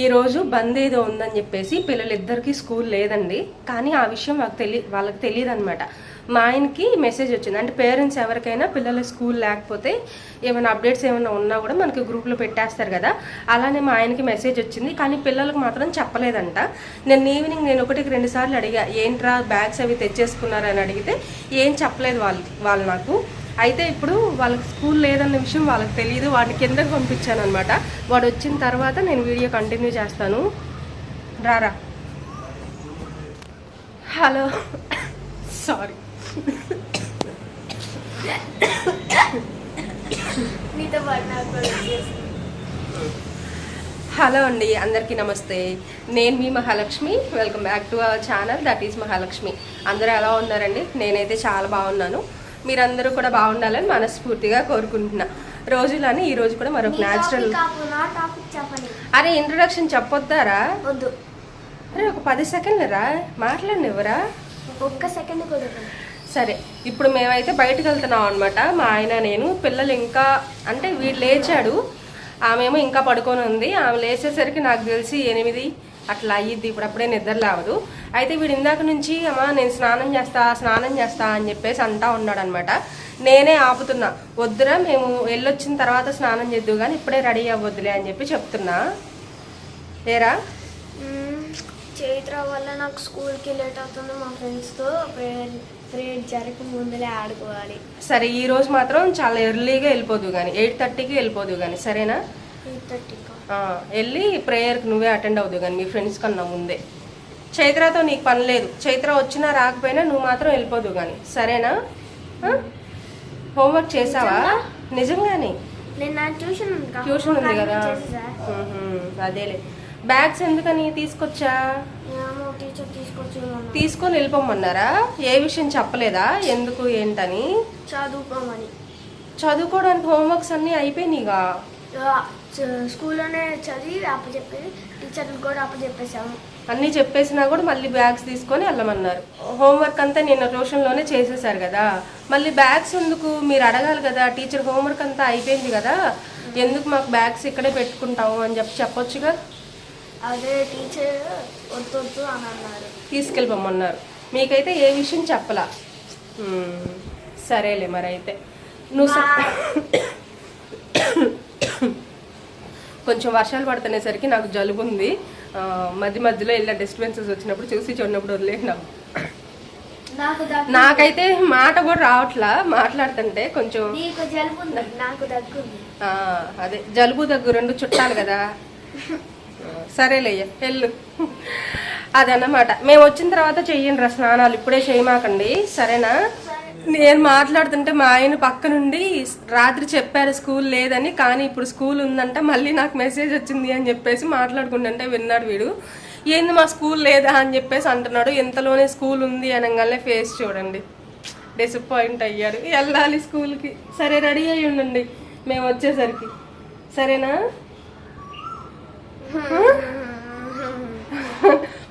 ఈరోజు బంద్ ఏదో ఉందని చెప్పేసి పిల్లలిద్దరికీ స్కూల్ లేదండి. కానీ ఆ విషయం వాళ్ళకి తెలియ వాళ్ళకి తెలియదు అనమాట మా ఆయనకి మెసేజ్ వచ్చింది. అంటే పేరెంట్స్ ఎవరికైనా పిల్లల స్కూల్ లేకపోతే ఏమైనా అప్డేట్స్ ఏమైనా ఉన్నా కూడా మనకి గ్రూప్లో పెట్టేస్తారు కదా. అలానే మా ఆయనకి మెసేజ్ వచ్చింది. కానీ పిల్లలకు మాత్రం చెప్పలేదంట. నేను ఈవినింగ్ నేను ఒకటికి రెండు సార్లు అడిగా ఏంట్రా బ్యాగ్స్ అవి తెచ్చేసుకున్నారని అడిగితే ఏం చెప్పలేదు వాళ్ళు వాళ్ళు నాకు. అయితే ఇప్పుడు వాళ్ళకి స్కూల్ లేదన్న విషయం వాళ్ళకి తెలియదు వాడిని కిందకి పంపించాను అనమాట వాడు వచ్చిన తర్వాత నేను వీడియో కంటిన్యూ చేస్తాను. రారా. హలో. సారీ. హలో అండి అందరికీ నమస్తే. నేను మీ Mahalakshmi. Welcome back to our channel. That is Mahalakshmi. అందరూ ఎలా ఉన్నారండి? నేనైతే చాలా బాగున్నాను. మీరందరూ కూడా బాగుండాలని మనస్ఫూర్తిగా కోరుకుంటున్నా. రోజులని ఈ రోజు కూడా మరొక న్యాచురల్ అరే ఇంట్రొడక్షన్ చెప్పొద్దారా? అరే ఒక పది సెకండ్లు రా మాట్లాడినవరా ఒక్క సెకండ్ కూడా. సరే ఇప్పుడు మేమైతే బయటకు వెళ్తున్నాం అనమాట మా ఆయన నేను పిల్లలు ఇంకా అంటే వీడు లేచాడు. ఆమెమో ఇంకా పడుకొని ఉంది. ఆమె లేచేసరికి నాకు తెలిసి ఎనిమిది అట్లా అయ్యిద్ది ఇప్పుడు అప్పుడే నిద్ర లేవదు. అయితే వీడు ఇందాక నుంచి అమ్మా నేను స్నానం చేస్తా స్నానం చేస్తా అని చెప్పేసి అంటా ఉన్నాడు అనమాట నేనే ఆపుతున్నా. వద్దురా మేము వెళ్ళొచ్చిన తర్వాత స్నానం చేద్దు కానీ ఇప్పుడే రెడీ అవ్వద్దులే అని చెప్పి చెప్తున్నా. ఏరా. చైత్ర వల్ల నాకు స్కూల్కి లేట్ అవుతుంది మా ఫ్రెండ్స్తో. ముందులే ఆడుకోవాలి. సరే ఈ రోజు మాత్రం చాలా ఎర్లీగా వెళ్ళిపోదు కానీ ఎయిట్ థర్టీకి వెళ్ళిపోదు కానీ సరేనా? ఎయిట్ థర్టీకి? ఆ, వెళ్ళి ప్రేయర్కి నువ్వే అటెండ్ అవుదు కానీ మీ ఫ్రెండ్స్ కన్నా ముందే. చైత్రతో నీకు పని లేదు. చైత్ర వచ్చినా రాకపోయినా నువ్వు మాత్రం వెళ్ళిపోదు కానీ. సరేనా? హోంవర్క్ చేసావా? నిజంగానే? ట్యూషన్ ఉంది కదా, అదేలే. బ్యాగ్స్ ఎందుకని తీసుకొచ్చా. తీసుకొని వెళ్ళిపోమన్నారా? ఏ విషయం చెప్పలేదా? ఎందుకు? ఏంటని? చదువుకోమని. చదువుకోవడానికి హోంవర్క్స్ అన్నీ అయిపోయినాయిగా? స్కూల్లోనే చదివి అప్పచెప్పి టీచర్లు కూడా అప్పచెప్పేసాము అన్నీ చెప్పేసినా కూడా మళ్ళీ బ్యాగ్స్ తీసుకొని వెళ్ళమన్నారు. హోంవర్క్ అంతా నిన్న ట్యూషన్లోనే చేసేసారు కదా. మళ్ళీ బ్యాగ్స్ ఎందుకు మీరు అడగాలి కదా. టీచర్ హోంవర్క్ అంతా అయిపోయింది కదా. ఎందుకు మాకు బ్యాగ్స్ ఇక్కడే పెట్టుకుంటాము అని చెప్పి చెప్పొచ్చుగా? అదే టీచర్ వద్దు వద్దు అని అన్నారు. తీసుకెళ్ళిపోమన్నారు మీకైతే ఏ విషయం చెప్పలా. సరేలే మరి అయితే నువ్వు కొంచెం వర్షాలు పడుతునేసరికి నాకు జలుబు ఉంది మధ్య మధ్యలో ఇలా డిస్టర్బెన్సెస్ వచ్చినప్పుడు చూసి చూడనప్పుడు దగ్గు నాకైతే మాట కూడా రావట్లా మాట్లాడుతుంటే కొంచెం అదే జలుబు దగ్గు రెండు చుట్టాలు కదా. సరేలేయ్య వెళ్ళు. అదన్నమాట. మేము వచ్చిన తర్వాత చెయ్యండి రా స్నానాలు ఇప్పుడే చేయమాకండి సరేనా? నేను మాట్లాడుతుంటే మా ఆయన పక్క నుండి రాత్రి చెప్పారు స్కూల్ లేదని కానీ ఇప్పుడు స్కూల్ ఉందంట మళ్ళీ నాకు మెసేజ్ వచ్చింది అని చెప్పేసి మాట్లాడుకుంటుంటే విన్నాడు వీడు. ఏంది మా స్కూల్ లేదా అని చెప్పేసి అంటున్నాడు. ఎంతలోనే స్కూల్ ఉంది అనగానే ఫేస్ చూడండి. డిసప్పాయింట్ అయ్యాడు వెళ్ళాలి స్కూల్కి. సరే రెడీ అయ్యి ఉండండి. మేము వచ్చేసరికి. సరేనా?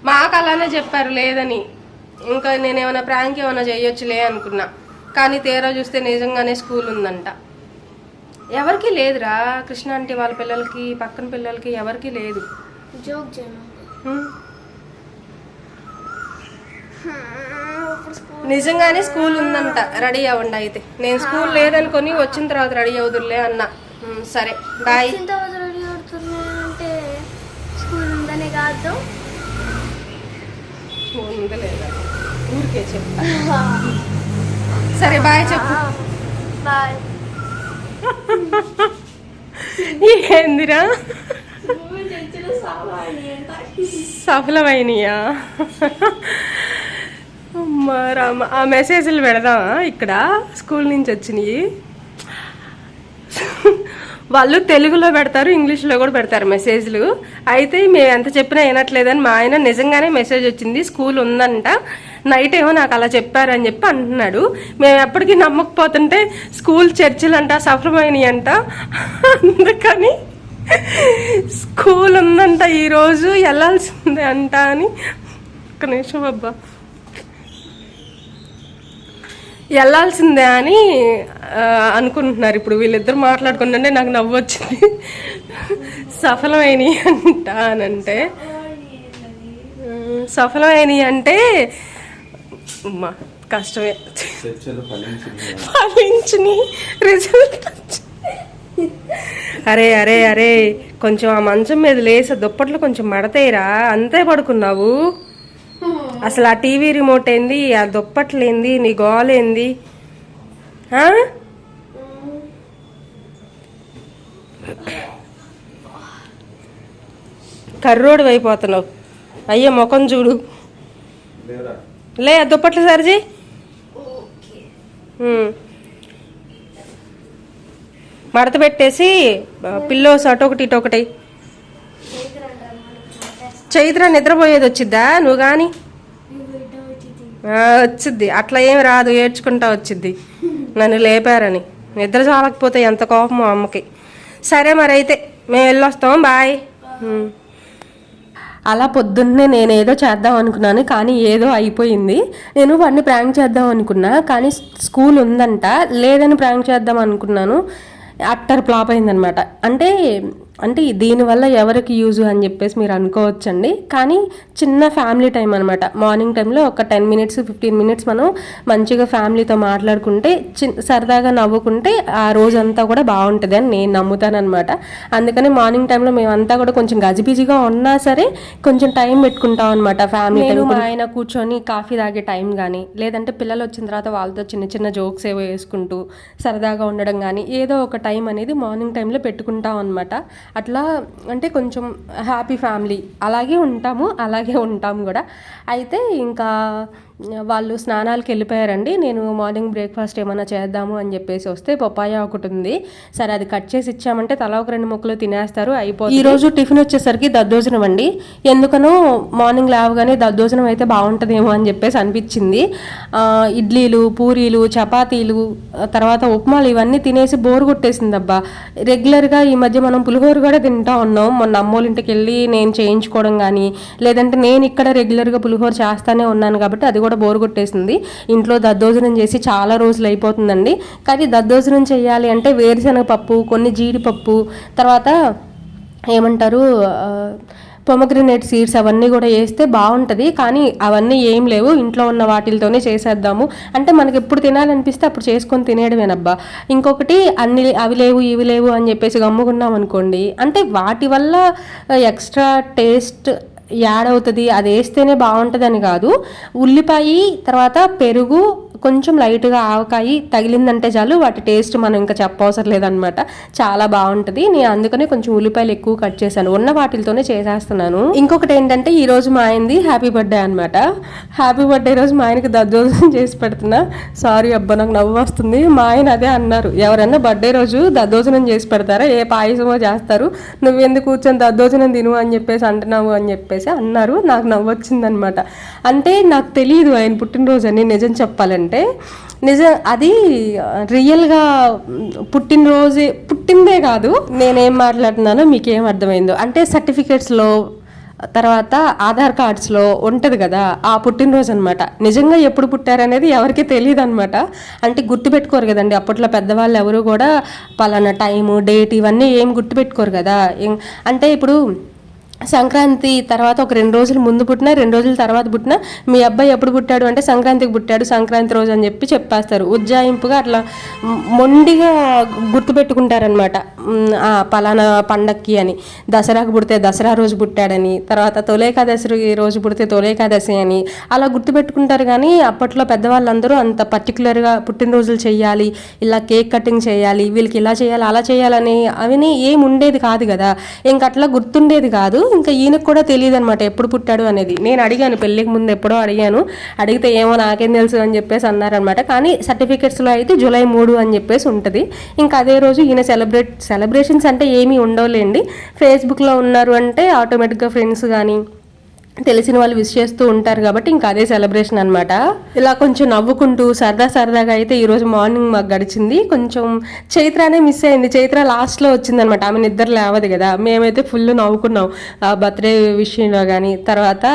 మాకు అలానే చెప్పారు లేదని. ఇంకా నేను ఏమైనా ప్రాంక్ ఏమైనా చేయొచ్చులే అనుకున్నా. కానీ తీరా చూస్తే నిజంగానే స్కూల్ ఉందంట. ఎవరికి లేదురా. కృష్ణ అంటే వాళ్ళ పిల్లలకి పక్కన పిల్లలకి ఎవరికి లేదు. నిజంగానే స్కూల్ ఉందంట. రెడీ అవ్వండి అయితే. నేను స్కూల్ లేదనుకొని వచ్చిన తర్వాత రెడీ అవుదులే అన్నా. సరే. బాయ్. ఊరికే చెప్పు సరే బాయ్ చెప్పు. బాయ్ ఏందిరా సఫలమైనయా? అమ్మా రామ ఆ మెసేజ్లు పెడదామా ఇక్కడ? స్కూల్ నుంచి వచ్చినాయి. వాళ్ళు తెలుగులో పెడతారు ఇంగ్లీష్లో కూడా పెడతారు మెసేజ్లు. అయితే మేము ఎంత చెప్పినా వినట్లేదని మా ఆయన నిజంగానే మెసేజ్ వచ్చింది స్కూల్ ఉందంట. నైట్ ఏమో నాకు అలా చెప్పారని చెప్పి అంటున్నాడు. మేము ఎప్పటికీ నమ్మకపోతుంటే స్కూల్ చర్చిలు అంట సఫలమైనవి అంట అందుకని స్కూల్ ఉందంట ఈరోజు వెళ్ళాల్సిందే అంట అని. ఒక్క నిమిషం అబ్బా. వెళ్ళాల్సిందే అని అనుకుంటున్నారు. ఇప్పుడు వీళ్ళిద్దరు మాట్లాడుకుంటుంటే నాకు నవ్వు వచ్చింది. సఫలమైనవి అంటానంటే ఉమ్, సఫలమైనవి అంటే అమ్మా, కష్టమే. ఫలించుని రిజల్ట్ అరే అరే అరే కొంచెం ఆ మంచం మీద లేసే దుప్పట్లు కొంచెం మడతాయిరా అంతే పడుకున్నావు. అసలు ఆ టీవీ రిమోట్ ఏంది ఆ దుప్పట్లు ఏంది నీ గోల ఏంది? ఆ? కర్రోడు అయిపోతున్నావు. అయ్యో ముఖం చూడు. లే దుప్పట్లు సరిజీ. మడత పెట్టేసి పిల్లోస్ అటు ఒకటి ఇటు ఒకటి. చైత్ర నిద్రపోయేది వచ్చిద్దా? నువ్వు కానీ వచ్చిద్ది. అట్లా ఏమి రాదు ఏడ్చుకుంటా వచ్చిద్ది. నన్ను లేపారని. నిద్ర చాలకపోతే ఎంత కోపమో అమ్మకి. సరే మరి అయితే మేము వెళ్ళొస్తాం బాయ్. అలా పొద్దున్నే నేను ఏదో చేద్దాం అనుకున్నాను కానీ ఏదో అయిపోయింది. నేను వాడిని ప్రాంక్ చేద్దాం అనుకున్నా కానీ స్కూల్ ఉందంట లేదని ప్రాంక్ చేద్దాం అనుకున్నాను. అట్టర్ ఫ్లాప్ అయిందనమాట. అంటే అంటే దీనివల్ల ఎవరికి యూజ్ అని చెప్పేసి మీరు అనుకోవచ్చండి. కానీ చిన్న ఫ్యామిలీ టైం అనమాట మార్నింగ్ టైంలో ఒక టెన్ మినిట్స్ ఫిఫ్టీన్ మినిట్స్ మనం మంచిగా ఫ్యామిలీతో మాట్లాడుకుంటే చిన్ సరదాగా నవ్వుకుంటే ఆ రోజంతా కూడా బాగుంటుంది అని నేను నమ్ముతానమాట అందుకని మార్నింగ్ టైంలో మేమంతా కూడా కొంచెం గజిబిజిగా ఉన్నా సరే కొంచెం టైం పెట్టుకుంటాం అనమాట ఫ్యామిలీ మా ఆయన కూర్చొని కాఫీ తాగే టైం కానీ లేదంటే పిల్లలు వచ్చిన తర్వాత వాళ్ళతో చిన్న చిన్న జోక్స్ ఏవో వేసుకుంటూ సరదాగా ఉండడం కానీ ఏదో ఒక టైం అనేది మార్నింగ్ టైంలో పెట్టుకుంటాం అనమాట అట్లా అంటే కొంచెం హ్యాపీ ఫ్యామిలీ అలాగే ఉంటాము అలాగే ఉంటాము కూడా. అయితే ఇంకా వాళ్ళు స్నానాలకు వెళ్ళిపోయారండి. నేను మార్నింగ్ బ్రేక్ఫాస్ట్ ఏమైనా చేద్దాము అని చెప్పేసి వస్తే పప్పాయ ఒకటి ఉంది. సరే అది కట్ చేసి ఇచ్చామంటే తలా ఒక రెండు ముక్కలు తినేస్తారు అయిపోతుంది. ఈరోజు టిఫిన్ వచ్చేసరికి దద్దోజనం అండి. ఎందుకనో మార్నింగ్ లేవగానే దద్దోజనం అయితే బాగుంటుందేమో అని చెప్పేసి అనిపించింది. ఇడ్లీలు పూరీలు చపాతీలు తర్వాత ఉప్మాలు ఇవన్నీ తినేసి బోర్ కొట్టేసింది అబ్బా రెగ్యులర్గా ఈ మధ్య మనం పులిహోర కూడా తింటా ఉన్నాం. మొన్న అమ్మోళ్ళ ఇంటికి వెళ్ళి నేను చేయించుకోవడం కానీ లేదంటే నేను ఇక్కడ రెగ్యులర్గా పులిహోర చేస్తానే ఉన్నాను కాబట్టి అది కూడా బోర్ కొట్టేసింది. ఇంట్లో దద్దోజనం చేసి చాలా రోజులు అయిపోతుందండి. కానీ దద్దోజనం చేయాలి అంటే వేరుశనగ పప్పు కొన్ని జీడిపప్పు తర్వాత ఏమంటారు పొమగ్రనేట్ సీడ్స్ అవన్నీ కూడా వేస్తే బాగుంటుంది. కానీ అవన్నీ ఏం లేవు. ఇంట్లో ఉన్న వాటితోనే చేసేద్దాము. అంటే మనకి ఎప్పుడు తినాలనిపిస్తే అప్పుడు చేసుకొని తినేయడమేనబ్బా. ఇంకొకటి అన్ని అవి లేవు ఇవి లేవు అని చెప్పేసి గమ్ముకున్నాం అనుకోండి అంటే వాటి వల్ల ఎక్స్ట్రా టేస్ట్ యాడ్ అవుతుంది అది వేస్తేనే బాగుంటుంది అని కాదు. ఉల్లిపాయ తర్వాత పెరుగు కొంచెం లైట్గా ఆవకాయ తగిలిందంటే చాలు వాటి టేస్ట్ మనం ఇంకా చెప్పవసరం లేదనమాట చాలా బాగుంటుంది నేను అందుకనే కొంచెం ఉల్లిపాయలు ఎక్కువ కట్ చేశాను. ఉన్న వాటితోనే చేసేస్తున్నాను. ఇంకొకటి ఏంటంటే ఈ రోజు మా ఆయనది హ్యాపీ బర్త్డే అనమాట హ్యాపీ బర్త్డే రోజు మా ఆయనకి దద్దోజనం చేసి పెడుతున్నా. సారీ అబ్బా నాకు నవ్వు వస్తుంది. మా ఆయన అదే అన్నారు. ఎవరన్నా బర్త్డే రోజు దద్దోజనం చేసి పెడతారా? ఏ పాయసమో చేస్తారు. నువ్వెందుకు కూర్చొని దద్దోజనం తిను అని చెప్పేసి అంటున్నావు అని చెప్పేసి. అన్నారు. నాకు నవ్వు వచ్చిందనమాట అంటే నాకు తెలియదు ఆయన పుట్టినరోజు అని నిజం చెప్పాలంటే. నిజం అది రియల్గా పుట్టినరోజే పుట్టిందే కాదు. నేనేం మాట్లాడుతున్నానో మీకేం అర్థమైందో. అంటే సర్టిఫికేట్స్లో తర్వాత ఆధార్ కార్డ్స్లో ఉంటుంది కదా ఆ పుట్టినరోజు అనమాట నిజంగా ఎప్పుడు పుట్టారనేది ఎవరికి తెలియదు అనమాట అంటే గుర్తుపెట్టుకోరు కదండి అప్పట్లో పెద్దవాళ్ళు ఎవరు కూడా పలానా టైము డేట్ ఇవన్నీ ఏం గుర్తుపెట్టుకోరు కదా. అంటే ఇప్పుడు సంక్రాంతి తర్వాత ఒక రెండు రోజులు ముందు పుట్టిన రెండు రోజుల తర్వాత పుట్టిన మీ అబ్బాయి ఎప్పుడు పుట్టాడు అంటే సంక్రాంతికి పుట్టాడు సంక్రాంతి రోజు అని చెప్పి చెప్పేస్తారు. ఉజ్జాయింపుగా అట్లా మొండిగా గుర్తుపెట్టుకుంటారనమాట ఆ పలానా పండక్కి అని. దసరాకు పుడితే దసరా రోజు పుట్టాడని తర్వాత తొలేకాదశి రోజు పుడితే తొలేకాదశి అని. అలా గుర్తుపెట్టుకుంటారు కానీ అప్పట్లో పెద్దవాళ్ళందరూ అంత పర్టికులర్గా పుట్టినరోజులు చేయాలి ఇలా కేక్ కటింగ్ చేయాలి వీళ్ళకి ఇలా చేయాలి అలా చేయాలని అవన్నీ ఏం ఉండేది కాదు కదా. ఇంక అట్లా గుర్తుండేది కాదు. ఇంకా ఈయనకు కూడా తెలియదు అనమాట ఎప్పుడు పుట్టాడు అనేది. నేను అడిగాను పెళ్ళికి ముందు ఎప్పుడో అడిగాను. అడిగితే ఏమో నాకేం తెలుసు అని చెప్పేసి అన్నారనమాట కానీ సర్టిఫికెట్స్లో అయితే జూలై మూడు అని చెప్పేసి ఉంటుంది. ఇంకా అదే రోజు ఈయన సెలబ్రేట్ సెలబ్రేషన్స్ అంటే ఏమీ ఉండవులేండి. ఫేస్బుక్లో ఉన్నారు అంటే ఆటోమేటిక్గా ఫ్రెండ్స్ కానీ తెలిసిన వాళ్ళు విష్ చేస్తూ ఉంటారు కాబట్టి ఇంకా అదే సెలబ్రేషన్ అనమాట ఇలా కొంచెం నవ్వుకుంటూ సరదా సరదాగా అయితే ఈరోజు మార్నింగ్ మాకు గడిచింది. కొంచెం చైత్రనే మిస్ అయింది. చైత్ర లాస్ట్లో వచ్చిందనమాట ఆమె నిద్ర లేవదు కదా. మేమైతే ఫుల్ నవ్వుకున్నాం. ఆ బర్త్డే విషయంలో కానీ తర్వాత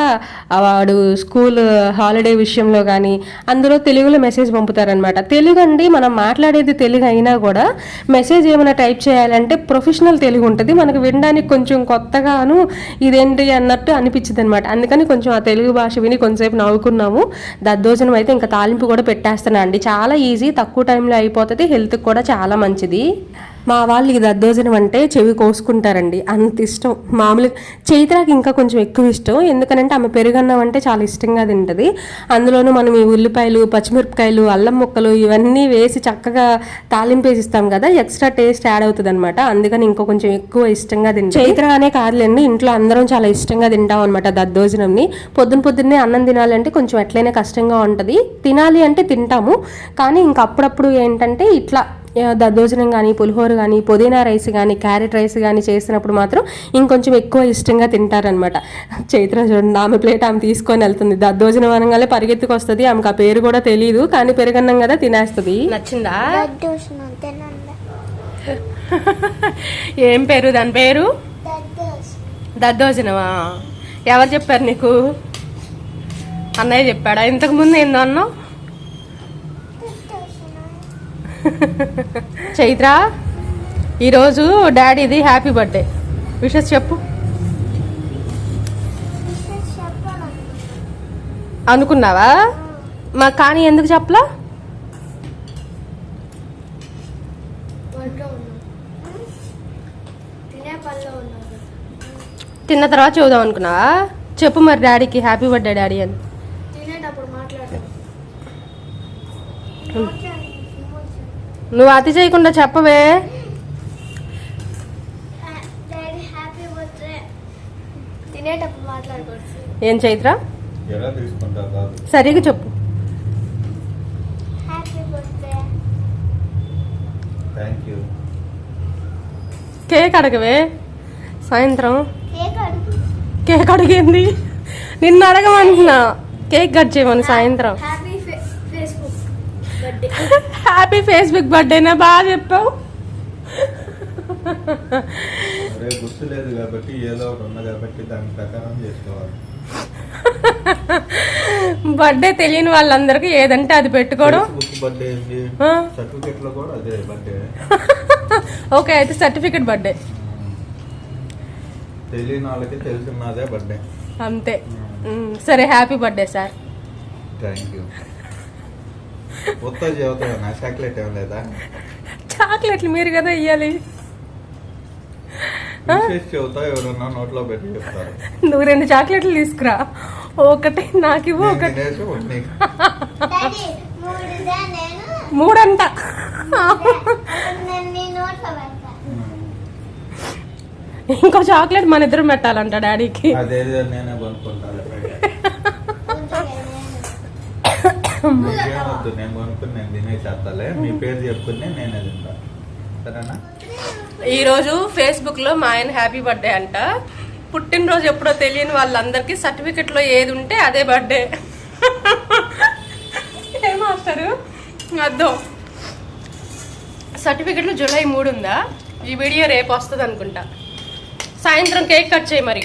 వాడు స్కూల్ హాలిడే విషయంలో కానీ అందులో తెలుగులో మెసేజ్ పంపుతారనమాట తెలుగు అండి మనం మాట్లాడేది తెలుగు అయినా కూడా మెసేజ్ ఏమైనా టైప్ చేయాలంటే ప్రొఫెషనల్ తెలుగు ఉంటుంది. మనకు వినడానికి కొంచెం కొత్తగాను ఇదేంటి అన్నట్టు అనిపించింది అనమాట అందుకని కొంచెం ఆ తెలుగు భాష విని కొంచెంసేపు నవ్వుకున్నాము. దద్దోజనం అయితే ఇంకా తాలింపు కూడా పెట్టేస్తానండి. చాలా ఈజీ తక్కువ టైంలో అయిపోతుంది హెల్త్కి కూడా చాలా మంచిది. మా వాళ్ళు ఈ దద్దోజనం అంటే చెవి కోసుకుంటారండి. అంత ఇష్టం. మామూలుగా చైత్రాకి ఇంకా కొంచెం ఎక్కువ ఇష్టం. ఎందుకనంటే ఆమె పెరుగన్నం అంటే చాలా ఇష్టంగా తింటది. అందులోనూ మనం ఈ ఉల్లిపాయలు పచ్చిమిరపకాయలు అల్లం ముక్కలు ఇవన్నీ వేసి చక్కగా తాలింపు వేసి ఇస్తాం కదా ఎక్స్ట్రా టేస్ట్ యాడ్ అవుతుంది అనమాట అందుకని ఇంకా కొంచెం ఎక్కువ ఇష్టంగా తింటాం చైత్ర అనే కాదులేండి ఇంట్లో అందరం చాలా ఇష్టంగా తింటాం అనమాట దద్దోజనంని పొద్దున పొద్దున్నే అన్నం తినాలంటే కొంచెం ఎట్లయినా కష్టంగా ఉంటుంది. తినాలి అంటే తింటాము. కానీ ఇంకా అప్పుడప్పుడు ఏంటంటే ఇట్లా దద్దోజనం కానీ పులిహోర కానీ పుదీనా రైస్ కానీ క్యారెట్ రైస్ కానీ చేసినప్పుడు మాత్రం ఇంకొంచెం ఎక్కువ ఇష్టంగా తింటారనమాట చైత్ర చూడండి ఆమె ప్లేట్ ఆమె తీసుకొని వెళ్తుంది. దద్దోజనం అనగానే పరిగెత్తుకు వస్తుంది ఆమెకు ఆ పేరు కూడా తెలియదు కానీ పెరుగన్నం కదా తినేస్తుంది. నచ్చిందా? ఏం పేరు దాని పేరు? దద్దోజనం. దద్దోజనమా? ఎవరు చెప్పారు నీకు? అన్నయ్య చెప్పాడా? ఇంతకు ముందు ఏందో అన్నావు? చైత్ర ఈరోజు డాడీది హ్యాపీ బర్త్డే. విషెస్ చెప్పు. అనుకున్నావా? మా కానీ ఎందుకు చెప్పలా? తిన్న తర్వాత చూద్దాం అనుకున్నావా? చెప్పు మరి డాడీకి హ్యాపీ బర్త్డే డాడీ అని. తినేటప్పుడు నువ్వు అతి చేయకుండా చెప్పవే. ఏం చైత్ర? సరిగా చెప్పు. కేక్ అడగవే. సాయంత్రం. కేక్ అడిగింది. నిన్ను అడగమంటున్నా. కేక్ కట్ చేయమని సాయంత్రం. హ్యాపీ ఫేస్బుక్ బర్త్డేనా బాగా చెప్పావు. రేపు గుర్తు లేదు కాబట్టి ఏదో ఒకటి ఉంది కాబట్టి దాని ప్రకారం చేసుకోవాలి. బర్త్డే తెలియని వాళ్ళందరికీ ఏదంటే అది పెట్టుకోవడం. ఓకే అయితే సర్టిఫికెట్ బర్త్డే తెలియని వాళ్ళకి తెలిసినదే బర్త్డే అంతే. ఉమ్, సరే happy birthday sir thank you ఉత్త చెబుతా నా చాక్లెట్ ఏం లేదా? చాక్లెట్లు మీరు కదా ఇవ్వాలి విశేష చెబుతా ఎవరన్నా నోట్లో పెట్టి చెప్తారు. నువ్వు రెండు చాక్లెట్లు తీసుకురా. ఒకటి నాకు ఇవ్వు ఒకటి. మూడంట ఇంకో చాక్లెట్ మన ఇద్దరం పెట్టాలంట డాడీకి. అదేదో నేనే కొనుక్కుంటాను వద్దు నేను కొనుక్కుని నేను తినేసేస్తాలే మీ పేరు చెప్పుకుని నేనే తింటా. సరేనా? ఈరోజు ఫేస్బుక్లో మా ఆయన హ్యాపీ బర్త్డే అంట. పుట్టినరోజు ఎప్పుడో తెలియని వాళ్ళందరికీ సర్టిఫికెట్లో ఏది ఉంటే అదే బర్త్డే. ఏ మాస్టరు? అద్దో. సర్టిఫికెట్లు జూలై మూడు ఉందా? ఈ వీడియో రేపు వస్తుంది అనుకుంటా. సాయంత్రం కేక్ కట్ చేయి మరి.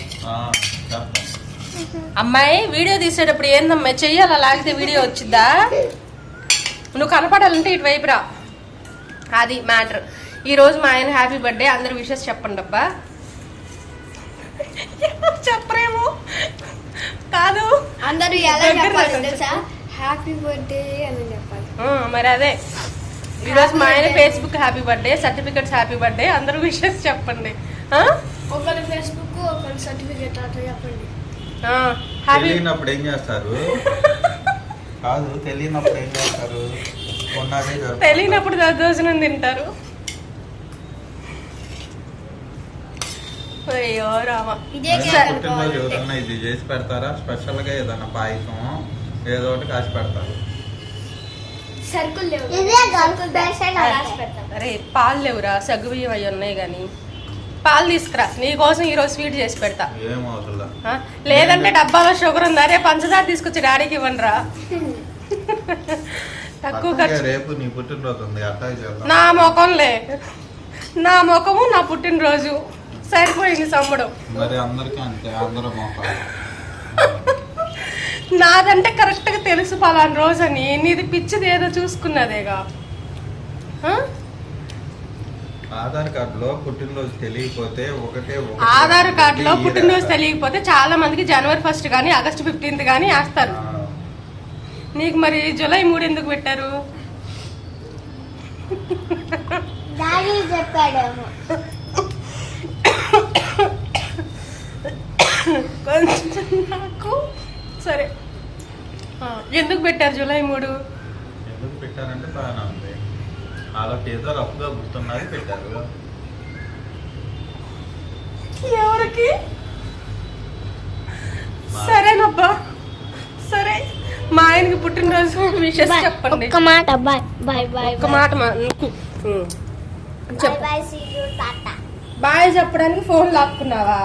అమ్మాయి వీడియో తీసేటప్పుడు ఏందమ్మా? చెయ్యాలా? లాగితే వీడియో వచ్చిద్దా? నువ్వు కనపడాలంటే ఇటువైపు రా అది మ్యాటర్. ఈరోజు మా ఆయన హ్యాపీ బర్త్డే అందరు విషెస్ చెప్పండి అబ్బా. చెప్పరేమో? కాదు. అందరూ ఎలా దగ్గర చెప్పాలి కొంచెం. తెలుసా? హ్యాపీ బర్త్డే అని చెప్పాలి. ఆ, మరి అదే. ఈరోజు మా ఆయన Facebook happy birthday certificates happy birthday అందరూ విషెస్ చెప్పండి. ఆ? ఒకరి ఫేస్బుక్ ఒకరి సర్టిఫికేట్ అట్లా చెప్పండి. ఆ, హ్యాపీ ఏం చేస్తారు? కాదు తెలియనప్పుడు ఏం చేస్తారు? ఉన్నదే. తెలియనప్పుడు దద్దోజనం తింటారు. అయ్యో రామా. పుట్టినరోజు ఎవరన్నా ఇది చేసి పెడతారా? స్పెషల్గా ఏదన్నా పాయసం ఏదో ఒకటి కాసి పెడతారు. సర్కుల్ లేవు. అరే పాలు లేవురా సగ్గు బియ్యం అవి ఉన్నాయి కానీ. పాలు తీసుకురా. నీకోసం ఈరోజు స్వీట్ చేసి పెడతా? లేదంటే డబ్బాలో షుగర్ ఉందా? రే పంచదార తీసుకొచ్చి డాడీకి ఇవ్వండి రా తక్కువ ఖర్చు. రేపు నీ పుట్టినరోజు ముఖంలే. నా ముఖము నా పుట్టినరోజు. సరిపోయింది సమ్ముడు. మరి అందరికీ అంతే అందరూ మోకాలు నాదంటే కరెక్ట్గా తెలుసు పలానా రోజు అని. నీది పిచ్చిది ఏదో చూసుకున్నదేగా? ఆధార్ కార్డులో పుట్టినరోజు తెలియకపోతే ఒకటే ఆధార్ కార్డులో పుట్టినరోజు. తెలియకపోతే చాలా మందికి జనవరి ఫస్ట్ కానీ ఆగస్ట్ ఫిఫ్టీన్త్ కానీ వేస్తారు. నీకు మరి జూలై మూడు ఎందుకు పెట్టారు? కొంచెం నాకు సరే. ఆ, ఎందుకు పెట్టారు జూలై మూడు? ఎందుకు పెట్టారంటే బాగానే ఉంది. వాళ్ళకి ఏదో రఫ్గా గుర్తున్నది పెట్టారు. ఎవరికి? సరేనబ్బా సరే మా ఆయనకి పుట్టినరోజు విషెస్ చెప్పండి. ఒక్క మాట బాయ్ బాయ్ బాయ్ ఒక్క మాట మా- ఉమ్, బాయ్ చెప్పు. బాయ్ సీ యూ టాటా. బాయ్ చెప్పడానికి ఫోన్ లాక్కున్నావా?